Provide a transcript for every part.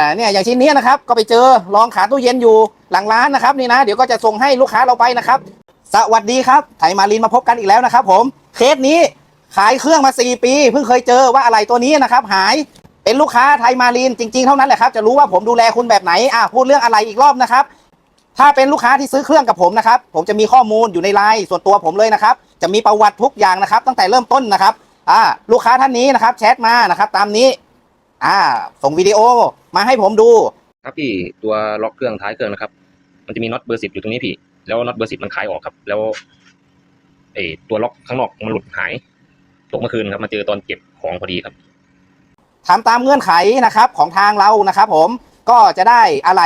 อ่าเนี่ยอย่างชิ้นนี้นะครับก็ไปเจอลองขาตู้เย็นอยู่หลังร้านนะครับนี่นะเดี๋ยวก็จะส่งให้ลูกค้าเราไปนะครับ สวัสดีครับไถมาลินมาพบกันอีกแล้วนะครับ ผมเคสนี้ขายเครื่องมา 4 ปี เพิ่งเคยเจอว่าอะไรตัวนี้นะครับ หายเป็นลูกค้าไทยมาลินจริง ๆ เท่านั้นแหละครับจะรู้ว่าผมดูแลคุณแบบไหนอะพูดเรื่องอะไรอีกรอบนะครับ ถ้าเป็นลูกค้าที่ซื้อเครื่องกับผมนะครับ ผมจะมีข้อมูลอยู่ในไลน์ส่วนตัวผมเลยนะครับ จะมีประวัติทุกอย่างนะครับ ตั้งแต่เริ่มต้นนะครับอ่าลูกค้าท่านนี้นะครับแชทมานะครับ ตามนี้ อ่า ส่งวิดีโอมาให้ผมดูครับพี่ตัวล็อกเครื่องท้ายเครื่องนะครับ มันจะมีน็อตเบอร์สิบอยู่ตรงนี้พี่ แล้วน็อตเบอร์สิบมันคลายออกครับ แล้วเออตัวล็อกข้างนอกมันหลุดหายตกเมื่อคืนครับมาเจอตอนเก็บของพอดีครับทำตามเงื่อนไขนะครับของทางเรานะครับผมก็จะได้อะไร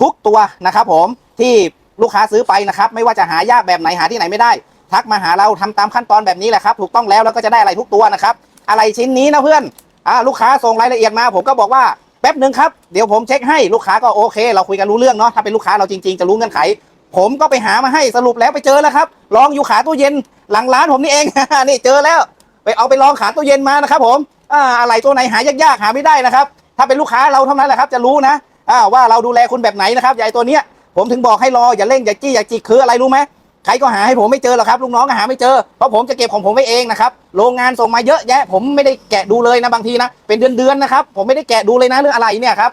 ทุกตัวนะครับผมที่ลูกค้าซื้อไปนะครับ ไม่ว่าจะหายากแบบไหนหาที่ไหนไม่ได้ ทักมาหาเราทำตามขั้นตอนแบบนี้แหละครับ ถูกต้องแล้วแล้วก็จะได้อะไรทุกตัวนะครับ อะไรชิ้นนี้นะเพื่อน อ่าลูกค้าส่งรายละเอียดมาผมก็บอกว่าแป๊บหนึ่งครับเดี๋ยวผมเช็คให้ลูกค้าก็โอเค เราคุยกันรู้เรื่องเนาะถ้าเป็นลูกค้าเราจริงๆจะรู้เงื่อนไข ผมก็ไปหามาให้สรุปแล้วไปเจอแล้วครับลองอยู่ขาตู้เย็นหลังร้านผมนี่เอง นี่เจอแล้ว ไปเอาไปลองขาตู้เย็นมานะครับ ผมอ่าอะไรตัวไหนหายากๆหาไม่ได้นะครับ ถ้าเป็นลูกค้าเราเท่านั้นแหละครับ จะรู้นะอ่าว่าเราดูแลคุณแบบไหนนะครับใหญ่ตัวเนี้ยผมถึงบอกให้รออย่าเร่งอย่าจี้อย่าจิกคืออะไรรู้ไหม ใครก็หาให้ผมไม่เจอหรอกครับลูกน้องก็หาไม่เจอเพราะผมจะเก็บของผมไว้เองนะครับโรงงานส่งมาเยอะแยะ ผมไม่ได้แกะดูเลยนะบางทีนะเป็นเดือนๆนะครับผมไม่ได้แกะดูเลยนะเรื่องอะไรเนี่ยครับ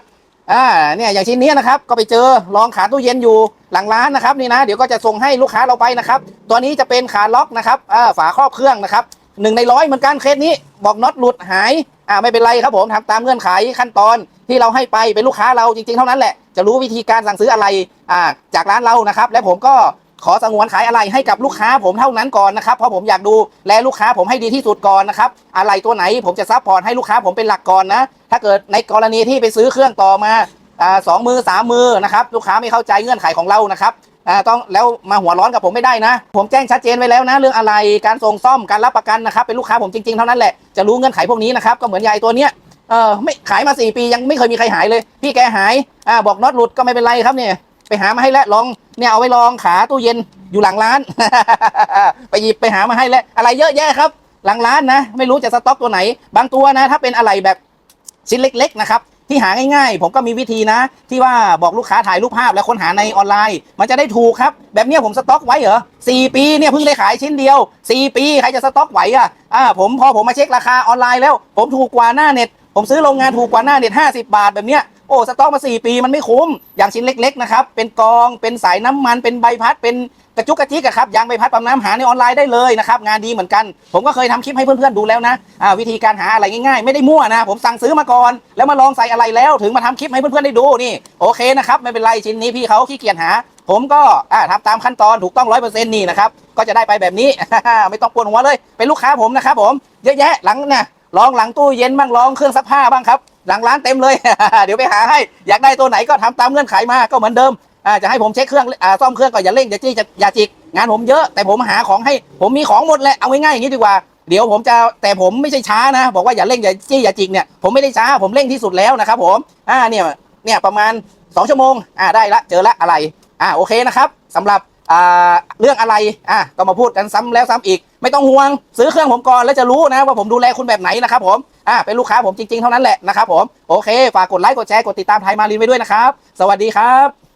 อ่าเนี่ยอย่างชิ้นนี้นะครับก็ไปเจอลองขาตู้เย็นอยู่หลังร้านนะครับนี่นะเดี๋ยวก็จะส่งให้ลูกค้าเราไปนะครับตัวนี้จะเป็นขาล็อกนะครับอ่าฝาครอบเครื่องนะครับหนึ่งในร้อยเหมือนกันเคสนี้บอกน็อตหลุดหายอ่าไม่เป็นไรครับผมทำตามเงื่อนไขขั้นตอนที่เราให้ไปเป็นลูกค้าเราจริงๆเท่านั้นแหละจะรู้วิธีการสั่งซื้ออะไรอ่าจากร้านเรานะครับและผมก็ ขอสงวนขายอะไรให้กับลูกค้าผมเท่านั้นก่อนนะครับเพราะผมอยากดูแลลูกค้าผมให้ดีที่สุดก่อนนะครับอะไรตัวไหนผมจะซัพพอร์ตให้ลูกค้าผมเป็นหลักก่อนนะถ้าเกิดในกรณีที่ไปซื้อเครื่องต่อมาสองมือสามมือนะครับลูกค้าไม่เข้าใจเงื่อนไขของเรานะครับต้องแล้วมาหัวร้อนกับผมไม่ได้นะ ผมแจ้งชัดเจนไว้แล้วนะ เรื่องอะไรการส่งซ่อมการรับประกันนะครับเป็นลูกค้าผมจริงๆเท่านั้นแหละจะรู้เงื่อนไขพวกนี้นะครับก็เหมือนยายตัวเนี้ยเออไม่ขายมา 4 ปียังไม่เคยมีใครหายเลย พี่แกหายอ่าบอกน็อตหลุดก็ไม่เป็นไรครับเนี่ย ไปหามาให้แล้วลองเนี่ยเอาไว้ลองขาตู้เย็นอยู่หลังร้าน ไปหยิบไปหามาให้แล้วอะไรเยอะแยะครับ หลังร้านนะ ไม่รู้จะสต็อกตัวไหน บางตัวนะ ถ้าเป็นอะไรแบบชิ้นเล็ก ๆ นะครับที่หาง่ายๆ ผมก็มีวิธีนะ ที่ว่าบอกลูกค้าถ่ายรูปภาพแล้วค้นหาในออนไลน์ มันจะได้ถูกครับ แบบนี้ผมสต็อกไว้เหรอสี่ปีเนี่ยเพิ่งได้ขายชิ้นเดียวสี่ปีใครจะสต็อกไหวอะอ่าผมพอผมมาเช็คราคาออนไลน์แล้ว ผมถูกกว่าหน้าเน็ต ผมซื้อโรงงานถูกกว่าหน้าเน็ต50 บาทแบบเนี้ย โอ้สต็อกมา4ปีมันไม่คุ้ม อย่างชิ้นเล็กๆนะครับเป็นกองเป็นสายน้ำมันเป็นใบพัดเป็นกระจุกกระจิกครับยางใบพัดปั๊มน้ำหาในออนไลน์ได้เลยนะครับงานดีเหมือนกัน ผมก็เคยทำคลิปให้เพื่อนๆดูแล้วนะวิธีการหาอะไรง่ายๆ ไม่ได้มั่วนะผมสั่งซื้อมาก่อน แล้วมาลองใส่อะไรแล้วถึงมาทำคลิปให้เพื่อนๆได้ดูนี่โอเคนะครับไม่เป็นไรชิ้นนี้พี่เขาขี้เกียจหา ผมก็ทำตามขั้นตอนถูกต้องร้อยเปอร์เซ็นต์นี่นะครับก็จะได้ไปแบบนี้ไม่ต้องปวดหัวเลยเป็นลูกค้าผมนะครับผมเยอะแยะหลังนี่ย ลองหลังตู้เย็นบ้างลองเครื่องซักผ้าบ้างครับ หลังร้านเต็มเลย เดี๋ยวไปหาให้ อยากได้ตัวไหนก็ทำตามเงื่อนไขมาก็เหมือนเดิมจะให้ผมเช็คเครื่องอซ่อมเครื่องก็อย่าเร่งอย่าจี้อย่าจิกงานผมเยอะแต่ผมหาของให้ผมมีของหมดแหละเอาง่ายๆอย่างนี้ดีกว่าเดี๋ยวผมจะแต่ผมไม่ใช่ช้านะ บอกว่าอย่าเร่งอย่าจี้อย่าจิกเนี่ยผมไม่ได้ช้าผมเร่งที่สุดแล้วนะครับผมอ่าเนี่ยเนี่ยประมาณ 2 ชั่วโมงอ่าได้ละเจอละอะไรอ่าโอเคนะครับสำหรับ เรื่องอะไรอะก็มาพูดกันซ้ำแล้วซ้ำอีก ไม่ต้องห่วง ซื้อเครื่องผมก่อนแล้วจะรู้นะว่าผมดูแลคุณแบบไหนนะครับผมอะเป็นลูกค้าผมจริงๆเท่านั้นแหละนะครับผมโอเคฝากกดไลค์กดแชร์กดติดตามไทยมารีนไว้ด้วยนะครับ สวัสดีครับ